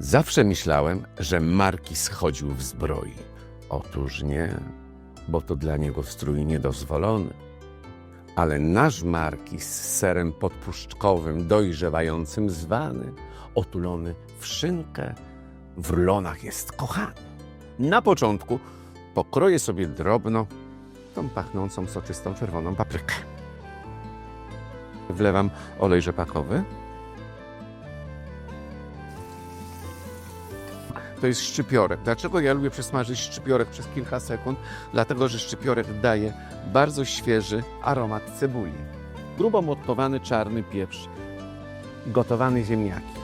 Zawsze myślałem, że Markis chodził w zbroi. Otóż nie, bo to dla niego strój niedozwolony. Ale nasz Markis z serem podpuszczkowym, dojrzewającym zwany, otulony w szynkę, w rulonach jest kochany. Na początku pokroję sobie drobno tą pachnącą, soczystą, czerwoną paprykę. Wlewam olej rzepakowy. To jest szczypiorek. Dlaczego ja lubię przesmażyć szczypiorek przez kilka sekund? Dlatego, że szczypiorek daje bardzo świeży aromat cebuli. Grubo motkowany czarny pieprz, gotowane ziemniaki.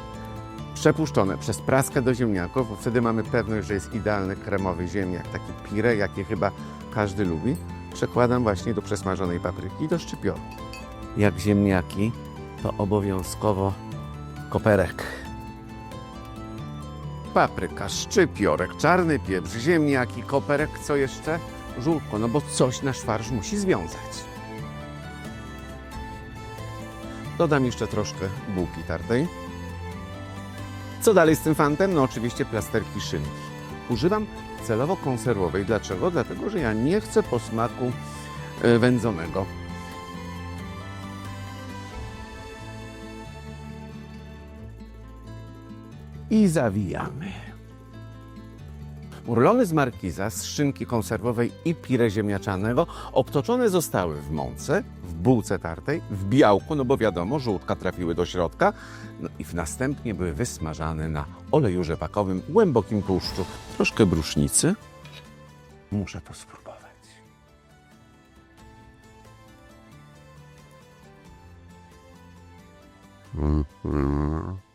Przepuszczone przez praskę do ziemniaków, bo wtedy mamy pewność, że jest idealny kremowy ziemniak, taki pire, jaki chyba każdy lubi. Przekładam właśnie do przesmażonej papryki do szczypiorku. Jak ziemniaki, to obowiązkowo koperek papryka, szczypiorek, czarny pieprz, ziemniaki, koperek, co jeszcze? Żółtko, no bo coś nasz farsz musi związać. Dodam jeszcze troszkę bułki tartej. Co dalej z tym fantem? No oczywiście plasterki szynki. Używam celowo konserwowej. Dlaczego? Dlatego, że ja nie chcę posmaku e, wędzonego. I zawijamy. Urlony z markiza, z szynki konserwowej i pire ziemniaczanego obtoczone zostały w mące, w bułce tartej, w białku, no bo wiadomo, żółtka trafiły do środka, no i następnie były wysmażane na oleju rzepakowym, głębokim tłuszczu, troszkę brusznicy. Muszę to spróbować. Mm, mm.